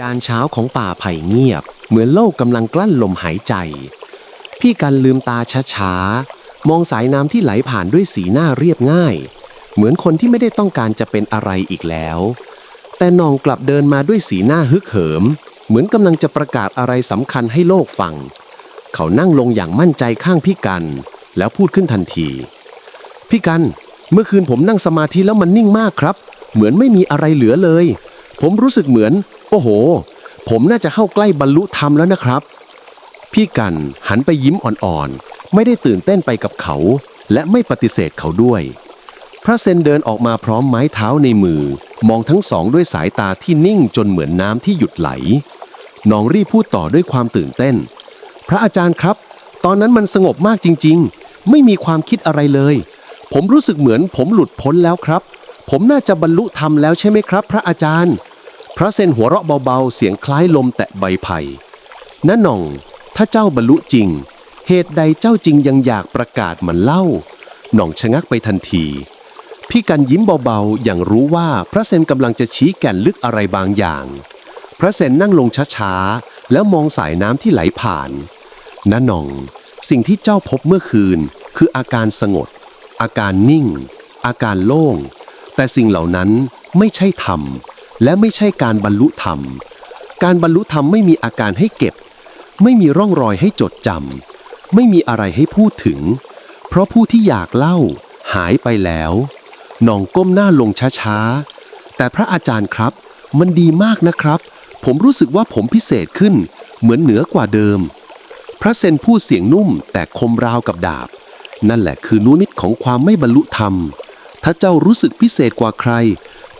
ยานเช้าของป่าไผ่เงียบ เหมือนโลกกำลังกลั้นลมหายใจ พี่กันลืมตาช้าๆ มองสายน้ำที่ไหลผ่านด้วยสีหน้าเรียบง่าย เหมือนคนที่ไม่ได้ต้องการจะเป็นอะไรอีกแล้ว แต่นองกลับเดินมาด้วยสีหน้าฮึกเหิม เหมือนกำลังจะประกาศอะไรสำคัญให้โลกฟัง เขานั่งลงอย่างมั่นใจข้างพี่กัน แล้วพูดขึ้นทันที พี่กัน เมื่อคืนผมนั่งสมาธิแล้วมันนิ่งมากครับ เหมือนไม่มีอะไรเหลือเลย ผมรู้สึกเหมือน อ้โห ผมน่าจะเข้าใกล้บรรลุธรรมแล้วนะครับ พี่กันหันไปยิ้มอ่อนๆ ไม่ได้ตื่นเต้นไปกับเขา และไม่ปฏิเสธเขาด้วย พระเซนเดินออกมาพร้อมไม้เท้าในมือ มองทั้งสองด้วยสายตาที่นิ่งจนเหมือนน้ำที่หยุดไหล น้องรีพูดต่อด้วยความตื่นเต้น พระอาจารย์ครับ ตอนนั้นมันสงบมากจริง ๆ ไม่มีความคิดอะไรเลย ผมรู้สึกเหมือนผมหลุดพ้นแล้วครับ ผมน่าจะบรรลุธรรมแล้วใช่ไหมครับ พระอาจารย์ พระเซนหัวเราะเบาๆ เสียงคล้ายลมแตะใบไผ่น้าหน่อง ถ้าเจ้าบรรลุจริง เหตุใดเจ้าจริงยังอยากประกาศมือนเล่า หน่องชะงักไปทันที พี่กันยิ้มเบาๆ อย่างรู้ว่าพระเซนกำลังจะชี้แก่นลึกอะไรบางอย่าง พระเซนนั่งลงช้าๆ แล้วมองสายน้ำที่ไหลผ่านน้าหน่อง สิ่งที่เจ้าพบเมื่อคืน คืออาการสงบอาการนิ่ง อาการโล่ง แต่สิ่งเหล่านั้นไม่ใช่ธรรม และไม่ใช่การบรรลุธรรม การบรรลุธรรมไม่มีอาการให้เก็บ ไม่มีร่องรอยให้จดจำไม่มีอะไรให้พูดถึง เพราะผู้ที่อยากเล่า หายไปแล้วหน่องก้มหน้าลงช้าๆ แต่พระอาจารย์ครับ มันดีมากนะครับ ผมรู้สึกว่าผมพิเศษขึ้น เหมือนเหนือกว่าเดิม พระเซนพูดเสียงนุ่มแต่คมราวกับดาบ นั่นแหละคือนุนิดของความไม่บรรลุธรรม ถ้าเจ้ารู้สึกพิเศษกว่าใคร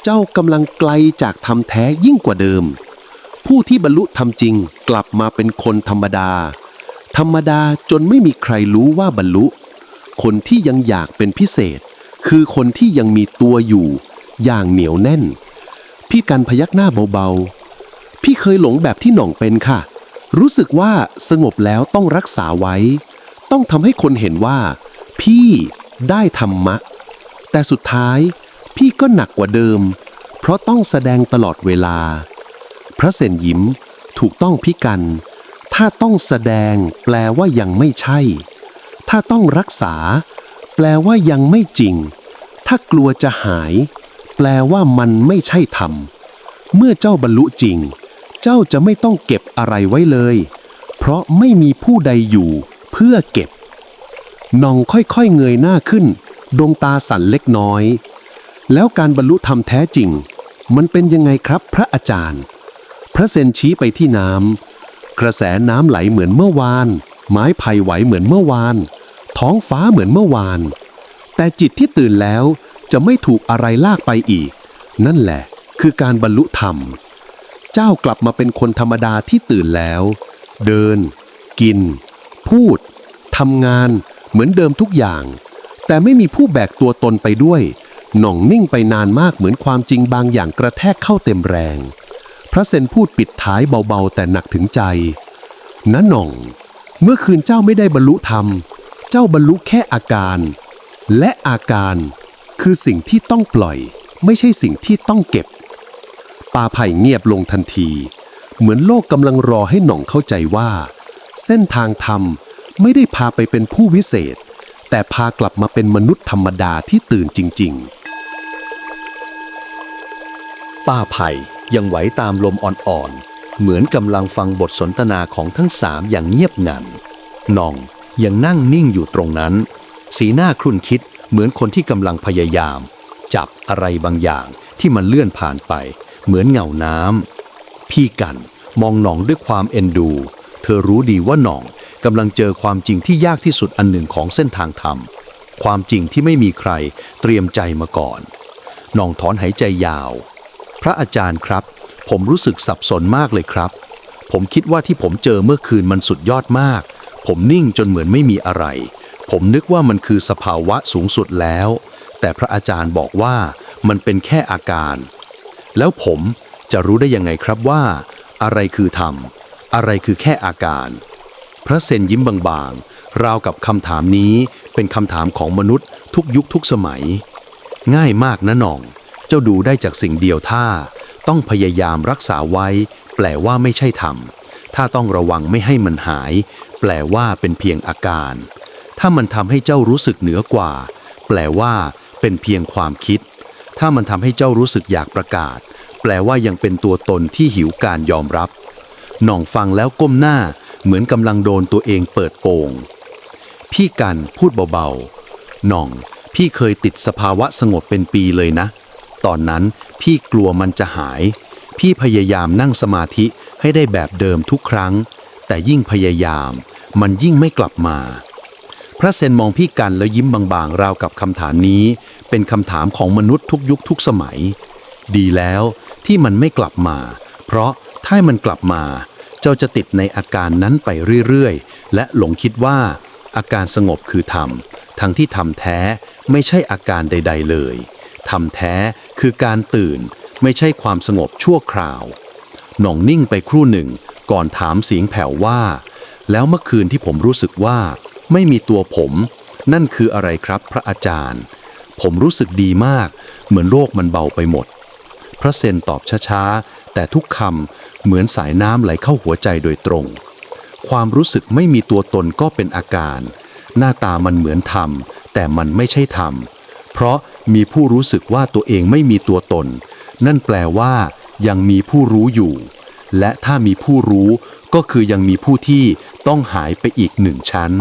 เจ้ากำลังไกลจากธรรมแท้ยิ่งกว่าเดิม ผู้ที่บรรลุธรรมจริงกลับมาเป็นคนธรรมดา ธรรมดาจนไม่มีใครรู้ว่าบรรลุ คนที่ยังอยากเป็นพิเศษ คือคนที่ยังมีตัวอยู่ อย่างเหนียวแน่น พี่กันพยักหน้าเบาๆ พี่เคยหลงแบบที่หน่องเป็นค่ะ รู้สึกว่าสงบแล้วต้องรักษาไว้ ต้องทำให้คนเห็นว่า พี่ได้ธรรมะ แต่สุดท้าย พี่ก็หนักกว่าเดิม เพราะต้องแสดงตลอดเวลา พระเซนยิ้มถูกต้องพิกัน ถ้าต้องแสดงแปลว่ายังไม่ใช่ ถ้าต้องรักษา แปลว่ายังไม่จริง ถ้ากลัวจะหาย แปลว่ามันไม่ใช่ธรรม เมื่อเจ้าบรรลุจริง เจ้าจะไม่ต้องเก็บอะไรไว้เลย เพราะไม่มีผู้ใดอยู่ เพื่อเก็บนองค่อยๆเงยหน้าขึ้น ดวงตาสั่นเล็กน้อย แล้วการบรรลุธรรมแท้จริง มันเป็นยังไงครับพระอาจารย์ พระเซนชี้ไปที่น้ำกระแสน้ำไหลเหมือนเมื่อวาน ไม้ไผ่ไหวเหมือนเมื่อวาน ท้องฟ้าเหมือนเมื่อวาน แต่จิตที่ตื่นแล้วจะไม่ถูกอะไรลากไปอีก นั่นแหละ คือการบรรลุธรรม เจ้ากลับมาเป็นคนธรรมดาที่ตื่นแล้ว เดิน กิน พูดทำงาน เหมือนเดิมทุกอย่าง แต่ไม่มีผู้แบกตัวตนไปด้วย หน่องนิ่งไปนานมากเหมือนความจริงบางอย่างกระแทกเข้าเต็มแรง พระเซนพูดปิดท้ายเบาๆ แต่หนักถึงใจนะหน่อง เมื่อคืนเจ้าไม่ได้บรรลุธรรม เจ้าบรรลุแค่อาการ และอาการคือสิ่งที่ต้องปล่อย ไม่ใช่สิ่งที่ต้องเก็บ ป่าไผ่เงียบลงทันที เหมือนโลกกำลังรอให้หน่องเข้าใจว่า เส้นทางธรรมไม่ได้พาไปเป็นผู้วิเศษ แต่พากลับมาเป็นมนุษย์ธรรมดาที่ตื่นจริง ๆ ป้าไผ่ยังไหวตามลมอ่อนๆ เหมือนกำลังฟังบทสนทนาของทั้งสามอย่างเงียบงันน่องยังนั่งนิ่งอยู่ตรงนั้น สีหน้าครุ่นคิดเหมือนคนที่กำลังพยายาม จับอะไรบางอย่างที่มันเลื่อนผ่านไป เหมือนเงาน้ำพี่กันมองหน่องด้วยความเอ็นดู เธอรู้ดีว่าหน่องกำลังเจอความจริงที่ยากที่สุดอันหนึ่งของเส้นทางธรรม ความจริงที่ไม่มีใครเตรียมใจมาก่อน หน่องถอนหายใจยาว พระอาจารย์ครับ ผมรู้สึกสับสนมากเลยครับ ผมคิดว่าที่ผมเจอเมื่อคืนมันสุดยอดมาก ผมนิ่งจนเหมือนไม่มีอะไร ผมนึกว่ามันคือสภาวะสูงสุดแล้ว แต่พระอาจารย์บอกว่ามันเป็นแค่อาการ แล้วผมจะรู้ได้ยังไงครับว่า อะไรคือธรรม อะไรคือแค่อาการ พระเซนยิ้มบางๆ ราวกับคำถามนี้เป็นคำถามของมนุษย์ทุกยุคทุกสมัย ง่ายมากนะน่อง เจ้าดูได้จากสิ่งเดียวท่าต้องพยายามรักษาไว้ แปลว่าไม่ใช่ธรรมถ้าต้องระวังไม่ให้มันหาย แปลว่าเป็นเพียงอาการ ถ้ามันทำให้เจ้ารู้สึกเหนือกว่า แปลว่า เป็นเพียงความคิด ถ้ามันทำให้เจ้ารู้สึกอยากประกาศ แปลว่ายังเป็นตัวตนที่หิวการยอมรับหน่องฟังแล้วก้มหน้า เหมือนกำลังโดนตัวเองเปิดโปงพี่กันพูดเบาๆหน่อง พี่เคยติดสภาวะสงบเป็นปีเลยนะ ตอนนั้นพี่กลัวมันจะหาย พี่พยายามนั่งสมาธิให้ได้แบบเดิมทุกครั้ง แต่ยิ่งพยายาม มันยิ่งไม่กลับมา พระเซนมองพี่กันแล้วยิ้มบางๆ ราวกับคำถามนี้ เป็นคำถามของมนุษย์ทุกยุคทุกสมัย ดีแล้วที่มันไม่กลับมา เพราะถ้ามันกลับมา เจ้าจะติดในอาการนั้นไปเรื่อยๆ และหลงคิดว่า อาการสงบคือธรรมทั้งที่ธรรมแท้ไม่ใช่อาการใด ๆ เลยธรรมแท้ คือการตื่นไม่ใช่ความสงบชั่วคราว หน่องนิ่งไปครู่หนึ่งก่อนถามเสียงแผ่วว่า แล้วเมื่อคืนที่ผมรู้สึกว่า ไม่มีตัวผม นั่นคืออะไรครับพระอาจารย์ ผมรู้สึกดีมาก เหมือนโลกมันเบาไปหมด พระเซนตอบช้าๆ แต่ทุกคำเหมือนสายน้ำไหลเข้าหัวใจโดยตรง ความรู้สึกไม่มีตัวตนก็เป็นอาการ หน้าตามันเหมือนธรรม แต่มันไม่ใช่ธรรม เพราะมีผู้รู้สึกว่าตัวเองไม่มีตัวตน นั่นแปลว่า ยังมีผู้รู้อยู่ และถ้ามีผู้รู้ก็คือยังมีผู้ที่ต้องหายไปอีกหนึ่งชั้น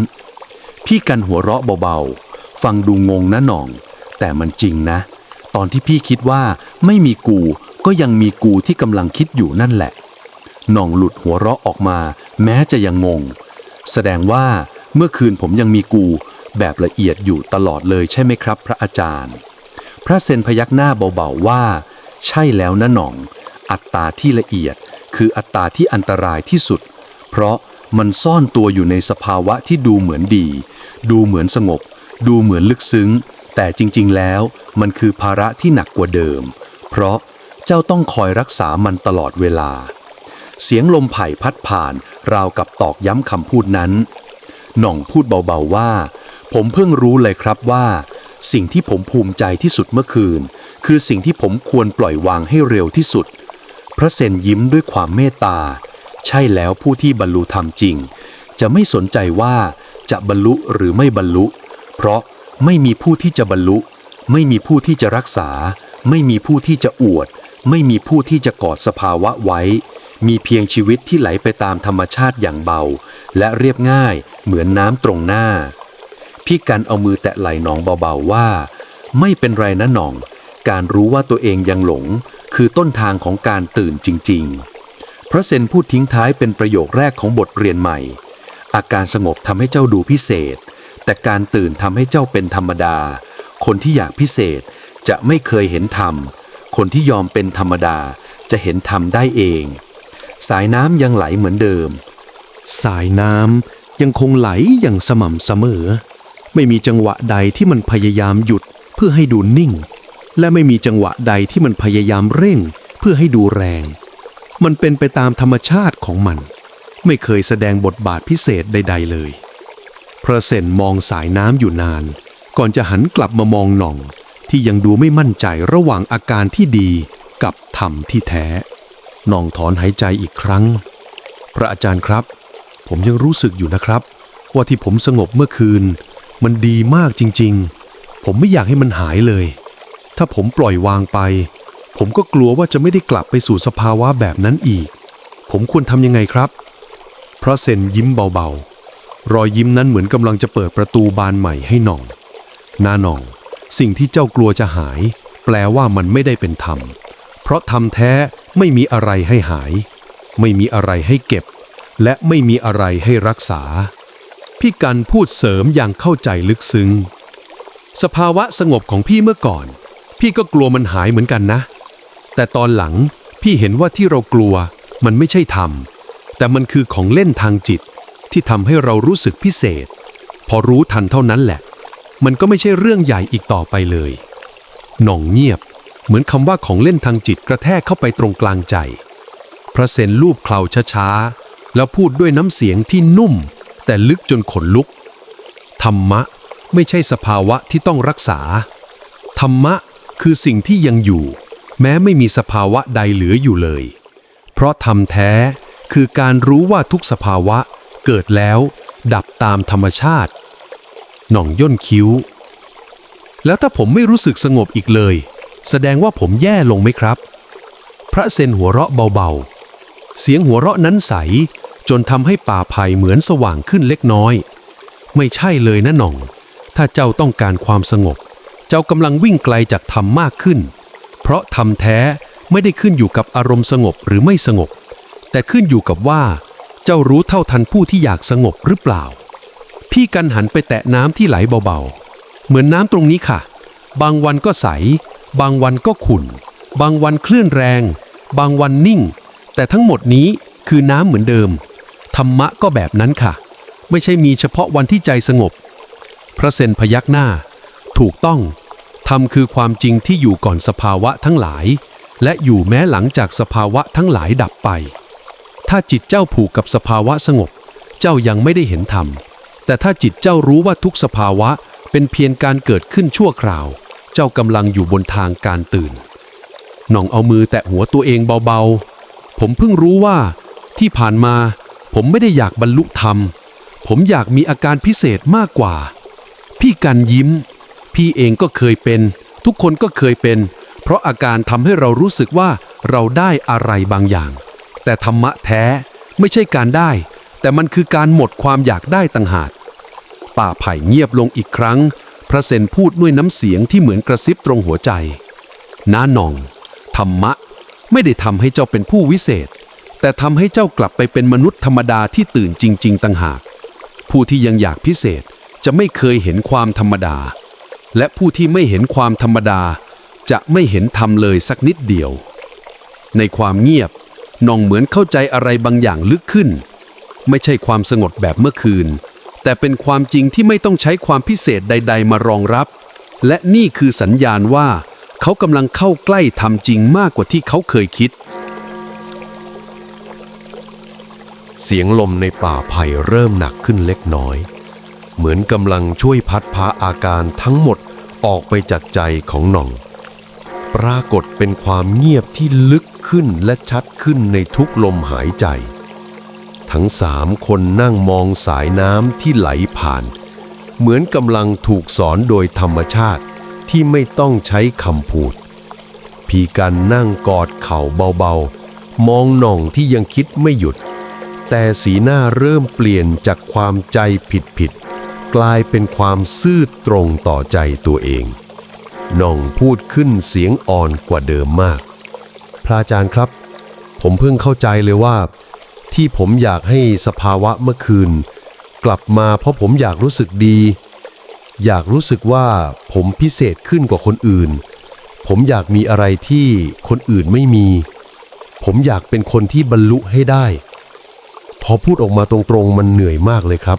พี่กันหัวเราะเบาๆ ฟังดูงงนะหน่อง แต่มันจริงนะ ตอนที่พี่คิดว่าไม่มีกูก็ยังมีกูที่กำลังคิดอยู่นั่นแหละ หน่องหลุดหัวเราะออกมา แม้จะยังงง แสดงว่าเมื่อคืนผมยังมีกู แบบละเอียดอยู่ตลอดเลยใช่ไหมครับ พระอาจารย์ พระเซนพยักหน้าเบาๆว่า ใช่แล้วนะหน่อง อัตตาที่ละเอียด คืออัตตาที่อันตรายที่สุด เพราะมันซ่อนตัวอยู่ในสภาวะที่ดูเหมือนดี ดูเหมือนสงบ ดูเหมือนลึกซึ้ง แต่จริงๆแล้วมันคือภาระที่หนักกว่าเดิม เพราะเจ้าต้องคอยรักษามันตลอดเวลา เสียงลมไผ่พัดผ่านราวกับตอกย้ำคำพูดนั้น หน่องพูดเบาๆว่า ผมเพิ่งรู้เลยครับว่า สิ่งที่ผมภูมิใจที่สุดเมื่อคืน คือสิ่งที่ผมควรปล่อยวางให้เร็วที่สุด พระเซนยิ้มด้วยความเมตตา ใช่แล้วผู้ที่บรรลุธรรมจริง จะไม่สนใจว่าจะบรรลุหรือไม่บรรลุ เพราะไม่มีผู้ที่จะบรรลุ ไม่มีผู้ที่จะรักษา ไม่มีผู้ที่จะอวด ไม่มีผู้ที่จะกอดสภาวะไว้ มีเพียงชีวิตที่ไหลไปตามธรรมชาติอย่างเบา และเรียบง่ายเหมือนน้ำตรงหน้า พี่กันเอามือแตะไหล่หนองเบาๆว่า ไม่เป็นไรนะหนอง การรู้ว่าตัวเองยังหลง คือต้นทางของการตื่นจริง ๆ พระเซนพูดทิ้งท้ายเป็นประโยคแรกของบทเรียนใหม่ อาการสงบทำให้เจ้าดูพิเศษ แต่การตื่นทำให้เจ้าเป็นธรรมดา คนที่อยากพิเศษจะไม่เคยเห็นธรรม คนที่ยอมเป็นธรรมดาจะเห็นธรรมได้เอง สายน้ำยังไหลเหมือนเดิม สายน้ำยังคงไหลอย่างสม่ำเสมอ ไม่มีจังหวะใดที่มันพยายามหยุดเพื่อให้ดูนิ่ง และไม่มีจังหวะใดที่มันพยายามเร่ง เพื่อให้ดูแรง มันเป็นไปตามธรรมชาติของมัน ไม่เคยแสดงบทบาทพิเศษใด ๆ เลย พระเซนมองสายน้ำอยู่นาน ก่อนจะหันกลับมามองหน่อง ที่ยังดูไม่มั่นใจระหว่างอาการที่ดีกับธรรมที่แท้หน่องถอนหายใจอีกครั้ง พระอาจารย์ครับ ผมยังรู้สึกอยู่นะครับ ว่าที่ผมสงบเมื่อคืน มันดีมากจริงๆ ผมไม่อยากให้มันหายเลย ถ้าผมปล่อยวางไป ผมก็กลัวว่าจะไม่ได้กลับไปสู่สภาวะแบบนั้นอีก ผมควรทำยังไงครับ พระเซนยิ้มเบาๆ รอยยิ้มนั้นเหมือนกำลังจะเปิดประตูบานใหม่ให้หน่อง หน้าหน่อง สิ่งที่เจ้ากลัวจะหาย แปลว่ามันไม่ได้เป็นธรรม เพราะธรรมแท้ไม่มีอะไรให้หาย ไม่มีอะไรให้เก็บ และไม่มีอะไรให้รักษา พี่กันพูดเสริมอย่างเข้าใจลึกซึ้ง สภาวะสงบของพี่เมื่อก่อน พี่ก็กลัวมันหายเหมือนกันนะ แต่ตอนหลังพี่เห็นว่าที่เรากลัวมันไม่ใช่ธรรม แต่มันคือของเล่นทางจิตที่ทำให้เรารู้สึกพิเศษ พอรู้ทันเท่านั้นแหละ มันก็ไม่ใช่เรื่องใหญ่อีกต่อไปเลย หน่องเงียบ เหมือนคำว่าของเล่นทางจิตกระแทกเข้าไปตรงกลางใจ พระเซนลูบเคลาช้าๆแล้วพูดด้วยน้ำเสียงที่นุ่ม แต่ลึกจนขนลุก ธรรมะไม่ใช่สภาวะที่ต้องรักษา ธรรมะคือสิ่งที่ยังอยู่ แม้ไม่มีสภาวะใดเหลืออยู่เลย เพราะธรรมแท้คือการรู้ว่าทุกสภาวะเกิดแล้วดับตามธรรมชาติ หน่องย่นคิ้ว แล้วถ้าผมไม่รู้สึกสงบอีกเลย แสดงว่าผมแย่ลงไหมครับ พระเซนหัวเราะเบาๆ เสียงหัวเราะนั้นใส จนทำให้ป่าไผ่เหมือนสว่างขึ้นเล็กน้อย ไม่ใช่เลยนะหน่อง ถ้าเจ้าต้องการความสงบ เจ้ากำลังวิ่งไกลจากธรรมมากขึ้น เพราะธรรมแท้ไม่ได้ขึ้นอยู่กับอารมณ์สงบหรือไม่สงบ แต่ขึ้นอยู่กับว่า เจ้ารู้เท่าทันผู้ที่อยากสงบหรือเปล่า พี่กันหันไปแตะน้ำที่ไหลเบาๆ เหมือนน้ำตรงนี้ค่ะ บางวันก็ใส บางวันก็ขุ่น บางวันคลื่นแรง บางวันนิ่ง แต่ทั้งหมดนี้คือน้ำเหมือนเดิม ธรรมะก็แบบนั้นค่ะ ไม่ใช่มีเฉพาะวันที่ใจสงบ พระเซนพยักหน้า ถูกต้องธรรมคือความจริงที่อยู่ก่อนสภาวะทั้งหลาย และอยู่แม้หลังจากสภาวะทั้งหลายดับไป ถ้าจิตเจ้าผูกกับสภาวะสงบ เจ้ายังไม่ได้เห็นธรรม แต่ถ้าจิตเจ้ารู้ว่าทุกสภาวะเป็นเพียงการเกิดขึ้นชั่วคราว เจ้ากำลังอยู่บนทางการตื่น หน่องเอามือแตะหัวตัวเองเบาๆ ผมเพิ่งรู้ว่า ที่ผ่านมา ผมไม่ได้อยากบรรลุธรรม ผมอยากมีอาการพิเศษมากกว่า พี่กันยิ้ม พี่เองก็เคยเป็น ทุกคนก็เคยเป็น เพราะอาการทำให้เรารู้สึกว่าเราได้อะไรบางอย่าง แต่ธรรมะแท้ไม่ใช่การได้ แต่มันคือการหมดความอยากได้ต่างหากป่าไผ่เงียบลงอีกครั้ง พระเซนพูดด้วยน้ำเสียงที่เหมือนกระซิบตรงหัวใจน้าหน่อง ธรรมะไม่ได้ทำให้เจ้าเป็นผู้วิเศษ แต่ทำให้เจ้ากลับไปเป็นมนุษย์ธรรมดาที่ตื่นจริง ๆ ต่างหาก ผู้ที่ยังอยากพิเศษจะไม่เคยเห็นความธรรมดา และผู้ที่ไม่เห็นความธรรมดา จะไม่เห็นธรรมเลยสักนิดเดียว ในความเงียบนองเหมือนเข้าใจอะไรบางอย่างลึกขึ้น ไม่ใช่ความสงบแบบเมื่อคืน แต่เป็นความจริงที่ไม่ต้องใช้ความพิเศษใด ๆ มารองรับ และนี่คือสัญญาณว่า เขากำลังเข้าใกล้ทำจริงมากกว่าที่เขาเคยคิด เสียงลมในป่าไผ่เริ่มหนักขึ้นเล็กน้อย เหมือนกำลังช่วยพัดพาอาการทั้งหมดออกไปจากใจของหน่อง ปรากฏเป็นความเงียบที่ลึกขึ้นและชัดขึ้นในทุกลมหายใจ ทั้งสามคนนั่งมองสายน้ำที่ไหลผ่าน เหมือนกำลังถูกสอนโดยธรรมชาติที่ไม่ต้องใช้คำพูด พีกันนั่งกอดเข่าเบาๆ มองหน่องที่ยังคิดไม่หยุด แต่สีหน้าเริ่มเปลี่ยนจากความใจผิดๆกลายเป็นความซื่อตรงต่อใจตัวเองน่องพูดขึ้นเสียงอ่อนกว่าเดิมมาก พระอาจารย์ครับ ผมเพิ่งเข้าใจเลยว่า ที่ผมอยากให้สภาวะเมื่อคืน กลับมาเพราะผมอยากรู้สึกดี อยากรู้สึกว่าผมพิเศษขึ้นกว่าคนอื่น ผมอยากมีอะไรที่คนอื่นไม่มี ผมอยากเป็นคนที่บรรลุให้ได้ พอพูดออกมาตรงๆมันเหนื่อยมากเลยครับ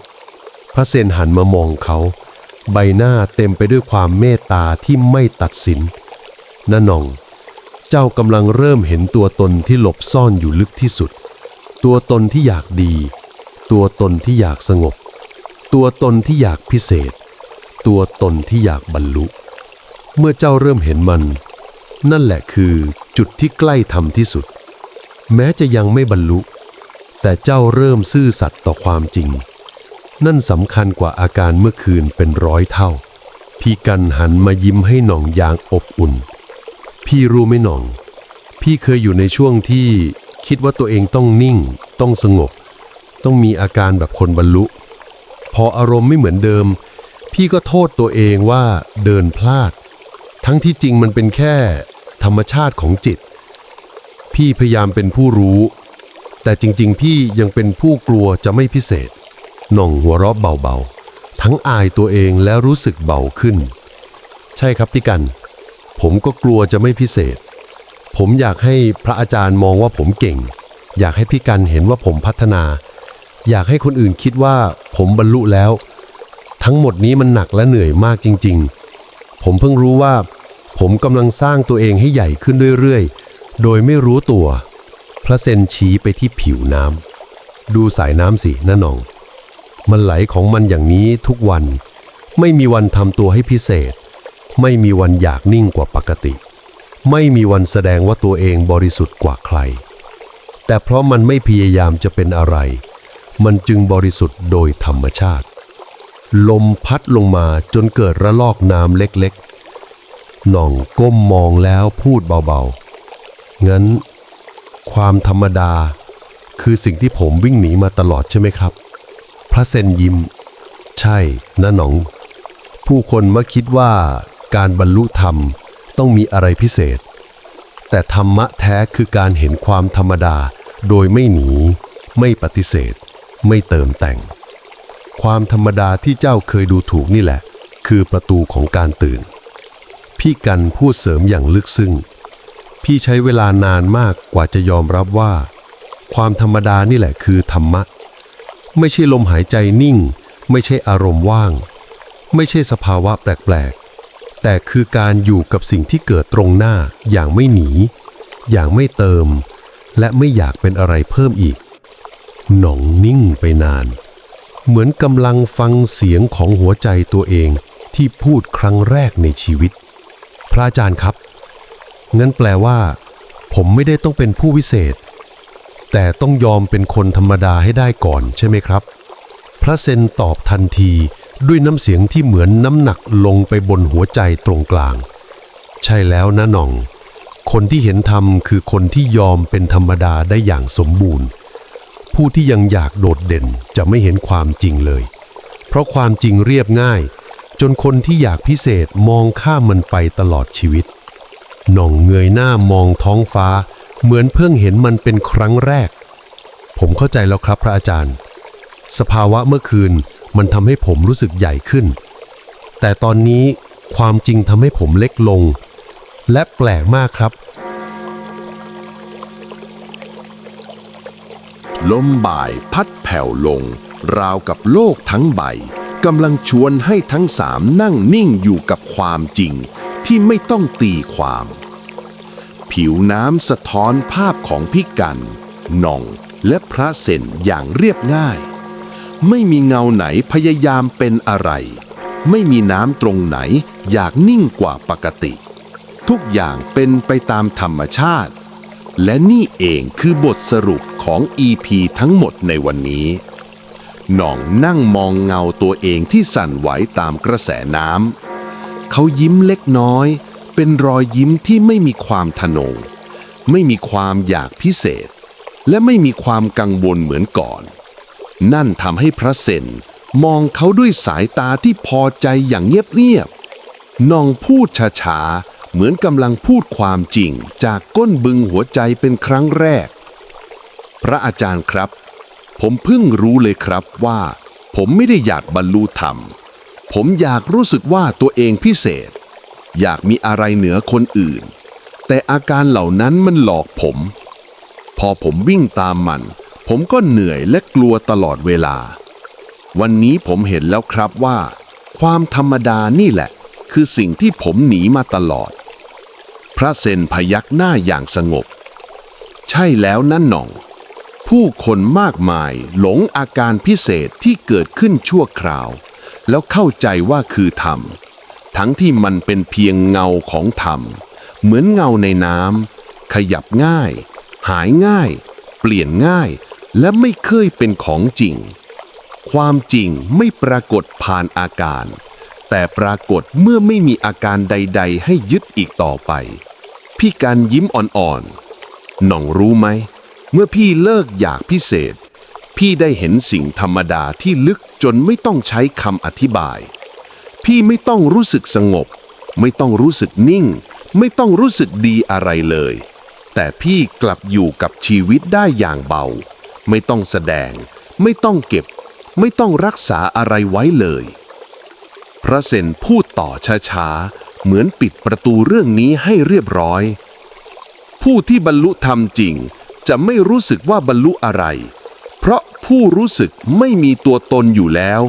พระเซนหันมามองเขา ใบหน้าเต็มไปด้วยความเมตตาที่ไม่ตัดสินน้าหน่อง เจ้ากำลังเริ่มเห็นตัวตนที่หลบซ่อนอยู่ลึกที่สุด ตัวตนที่อยากดี ตัวตนที่อยากสงบ ตัวตนที่อยากพิเศษ ตัวตนที่อยากบรรลุ เมื่อเจ้าเริ่มเห็นมัน นั่นแหละคือจุดที่ใกล้ทำที่สุด แม้จะยังไม่บรรลุ แต่เจ้าเริ่มซื่อสัตย์ต่อความจริง นั่นสำคัญกว่าอาการเมื่อคืนเป็นร้อยเท่า พี่กันหันมายิ้มให้หน่องอย่างอบอุ่น พี่รู้ไหมหน่อง พี่เคยอยู่ในช่วงที่คิดว่าตัวเองต้องนิ่ง ต้องสงบ ต้องมีอาการแบบคนบรรลุ พออารมณ์ไม่เหมือนเดิม พี่ก็โทษตัวเองว่าเดินพลาด ทั้งที่จริงมันเป็นแค่ธรรมชาติของจิต พี่พยายามเป็นผู้รู้ แต่จริงๆ พี่ยังเป็นผู้กลัวจะไม่พิเศษน่องหัวเราะเบาๆ ทั้งอายตัวเองและรู้สึกเบาขึ้น ใช่ครับพี่กัน ผมก็กลัวจะไม่พิเศษ ผมอยากให้พระอาจารย์มองว่าผมเก่ง อยากให้พี่กันเห็นว่าผมพัฒนา อยากให้คนอื่นคิดว่าผมบรรลุแล้ว ทั้งหมดนี้มันหนักและเหนื่อยมากจริง ๆ ผมเพิ่งรู้ว่า ผมกำลังสร้างตัวเองให้ใหญ่ขึ้นเรื่อยๆ โดยไม่รู้ตัว พระเซนชี้ไปที่ผิวน้ำ ดูสายน้ำสิน้าหนอง มันไหลของมันอย่างนี้ทุกวัน ไม่มีวันทำตัวให้พิเศษ ไม่มีวันอยากนิ่งกว่าปกติ ไม่มีวันแสดงว่าตัวเองบริสุทธิ์กว่าใคร แต่เพราะมันไม่พยายามจะเป็นอะไร มันจึงบริสุทธิ์โดยธรรมชาติ ลมพัดลงมาจนเกิดระลอกน้ำเล็กๆหน่องก้มมองแล้วพูดเบาๆ งั้น ความธรรมดา คือสิ่งที่ผมวิ่งหนีมาตลอดใช่ไหมครับ พระเซนยิ้ม ใช่นะหนอง ผู้คนมักคิดว่าการบรรลุธรรมต้องมีอะไรพิเศษ แต่ธรรมะแท้คือการเห็นความธรรมดาโดยไม่หนี ไม่ปฏิเสธ ไม่เติมแต่ง ความธรรมดาที่เจ้าเคยดูถูกนี่แหละ คือประตูของการตื่น พี่กันพูดเสริมอย่างลึกซึ้ง พี่ใช้เวลานานมากกว่าจะยอมรับว่า ความธรรมดานี่แหละคือธรรมะ ไม่ใช่ลมหายใจนิ่ง ไม่ใช่อารมณ์ว่าง ไม่ใช่สภาวะแปลกๆ แต่คือการอยู่กับสิ่งที่เกิดตรงหน้าอย่างไม่หนี อย่างไม่เติม และไม่อยากเป็นอะไรเพิ่มอีก หน่องนิ่งไปนาน เหมือนกำลังฟังเสียงของหัวใจตัวเองที่พูดครั้งแรกในชีวิต พระอาจารย์ครับ งั้นแปลว่า ผมไม่ได้ต้องเป็นผู้วิเศษ แต่ต้องยอมเป็นคนธรรมดาให้ได้ก่อนใช่ไหมครับ พระเซนตอบทันทีด้วยน้ำเสียงที่เหมือนน้ำหนักลงไปบนหัวใจตรงกลาง ใช่แล้วนะน่อง คนที่เห็นธรรมคือคนที่ยอมเป็นธรรมดาได้อย่างสมบูรณ์ ผู้ที่ยังอยากโดดเด่นจะไม่เห็นความจริงเลย เพราะความจริงเรียบง่าย จนคนที่อยากพิเศษมองข้ามมันไปตลอดชีวิต หน่องเงยหน้ามองท้องฟ้า เหมือนเพิ่งเห็นมันเป็นครั้งแรก ผมเข้าใจแล้วครับพระอาจารย์ สภาวะเมื่อคืนมันทำให้ผมรู้สึกใหญ่ขึ้น แต่ตอนนี้ความจริงทำให้ผมเล็กลง และแปลกมากครับ ลมบ่ายพัดแผ่วลง ราวกับโลกทั้งใบกำลังชวนให้ทั้งสามนั่งนิ่งอยู่กับความจริง ที่ไม่ต้องตีความ ผิวน้ำสะท้อนภาพของพี่กันน่องและพระเซนอย่างเรียบง่าย ไม่มีเงาไหนพยายามเป็นอะไร ไม่มีน้ำตรงไหนอยากนิ่งกว่าปกติ ทุกอย่างเป็นไปตามธรรมชาติ และนี่เองคือบทสรุปของ EP ทั้งหมดในวันนี้หน่องนั่งมองเงาตัวเองที่สั่นไหวตามกระแสน้ำ เขายิ้มเล็กน้อย เป็นรอยยิ้มที่ไม่มีความทะนง ไม่มีความอยากพิเศษ และไม่มีความกังวลเหมือนก่อน นั่นทำให้พระเซนมองเขาด้วยสายตาที่พอใจอย่างเงียบๆน้องพูดช้าๆ เหมือนกำลังพูดความจริงจากก้นบึงหัวใจเป็นครั้งแรก พระอาจารย์ครับ ผมเพิ่งรู้เลยครับว่า ผมไม่ได้อยากบรรลุธรรม ผมอยากรู้สึกว่าตัวเองพิเศษ อยากมีอะไรเหนือคนอื่น แต่อาการเหล่านั้นมันหลอกผม พอผมวิ่งตามมัน ผมก็เหนื่อยและกลัวตลอดเวลา วันนี้ผมเห็นแล้วครับว่า ความธรรมดานี่แหละ คือสิ่งที่ผมหนีมาตลอด พระเซนพยักหน้าอย่างสงบ ใช่แล้วนั่นหน่อง ผู้คนมากมายหลงอาการพิเศษที่เกิดขึ้นชั่วคราว แล้วเข้าใจว่าคือธรรม ทั้งที่มันเป็นเพียงเงาของธรรม เหมือนเงาในน้ำขยับง่าย หายง่าย เปลี่ยนง่าย และไม่เคยเป็นของจริง ความจริงไม่ปรากฏผ่านอาการ แต่ปรากฏเมื่อไม่มีอาการใด ๆ ให้ยึดอีกต่อไป พี่การยิ้มอ่อนๆหน่องรู้ไหม เมื่อพี่เลิกอยากพิเศษ พี่ได้เห็นสิ่งธรรมดาที่ลึกจนไม่ต้องใช้คำอธิบาย พี่ไม่ต้องรู้สึกสงบ ไม่ต้องรู้สึกนิ่ง ไม่ต้องรู้สึกดีอะไรเลย แต่พี่กลับอยู่กับชีวิตได้อย่างเบา ไม่ต้องแสดง ไม่ต้องเก็บ ไม่ต้องรักษาอะไรไว้เลย พระเซนพูดต่อช้าๆ เหมือนปิดประตูเรื่องนี้ให้เรียบร้อย ผู้ที่บรรลุธรรมจริงจะไม่รู้สึกว่าบรรลุอะไร เพราะผู้รู้สึกไม่มีตัวตนอยู่แล้ว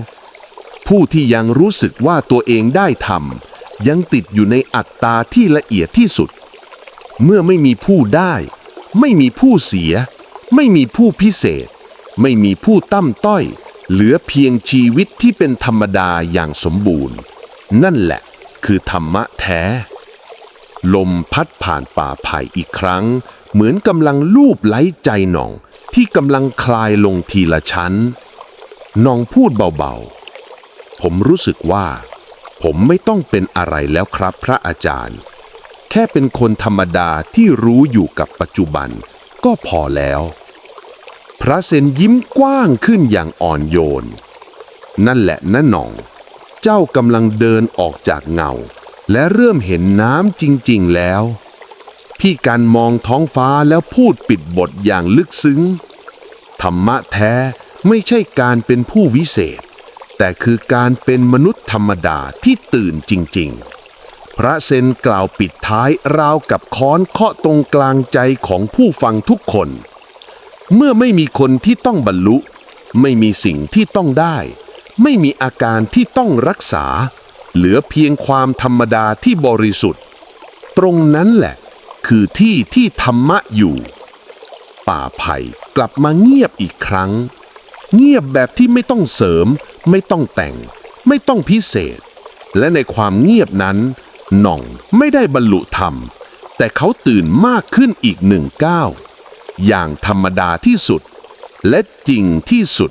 ผู้ที่ยังรู้สึกว่าตัวเองได้ทำยังติดอยู่ในอัตตาที่ละเอียดที่สุด เมื่อไม่มีผู้ได้ ไม่มีผู้เสีย ไม่มีผู้พิเศษ ไม่มีผู้ตั้มต้อย เหลือเพียงชีวิตที่เป็นธรรมดาอย่างสมบูรณ์ นั่นแหละคือธรรมะแท้ ลมพัดผ่านป่าไผ่อีกครั้ง เหมือนกำลังลูบไล้ใจหน่อง ที่กำลังคลายลงทีละชั้นน่องพูดเบาๆ ผมรู้สึกว่า ผมไม่ต้องเป็นอะไรแล้วครับพระอาจารย์ แค่เป็นคนธรรมดาที่รู้อยู่กับปัจจุบันก็พอแล้ว พระเซนยิ้มกว้างขึ้นอย่างอ่อนโยน นั่นแหละนะหน่อง เจ้ากำลังเดินออกจากเงา และเริ่มเห็นน้ำจริง ๆ แล้วพี่การมองท้องฟ้าแล้วพูดปิดบทอย่างลึกซึ้ง ธรรมะแท้ไม่ใช่การเป็นผู้วิเศษ แต่คือการเป็นมนุษย์ธรรมดาที่ตื่นจริง ๆ พระเซนกล่าวปิดท้ายราวกับค้อนเคาะตรงกลางใจของผู้ฟังทุกคน เมื่อไม่มีคนที่ต้องบรรลุ ไม่มีสิ่งที่ต้องได้ ไม่มีอาการที่ต้องรักษา เหลือเพียงความธรรมดาที่บริสุทธิ์ ตรงนั้นแหละ คือที่ที่ธรรมะอยู่ ป่าไผ่ กลับมาเงียบอีกครั้ง เงียบแบบที่ไม่ต้องเสริม ไม่ต้องแต่ง ไม่ต้องพิเศษ และในความเงียบนั้นหน่องไม่ได้บรรลุธรรม แต่เขาตื่นมากขึ้นอีกหนึ่งก้าวอย่างธรรมดาที่สุด และจริงที่สุด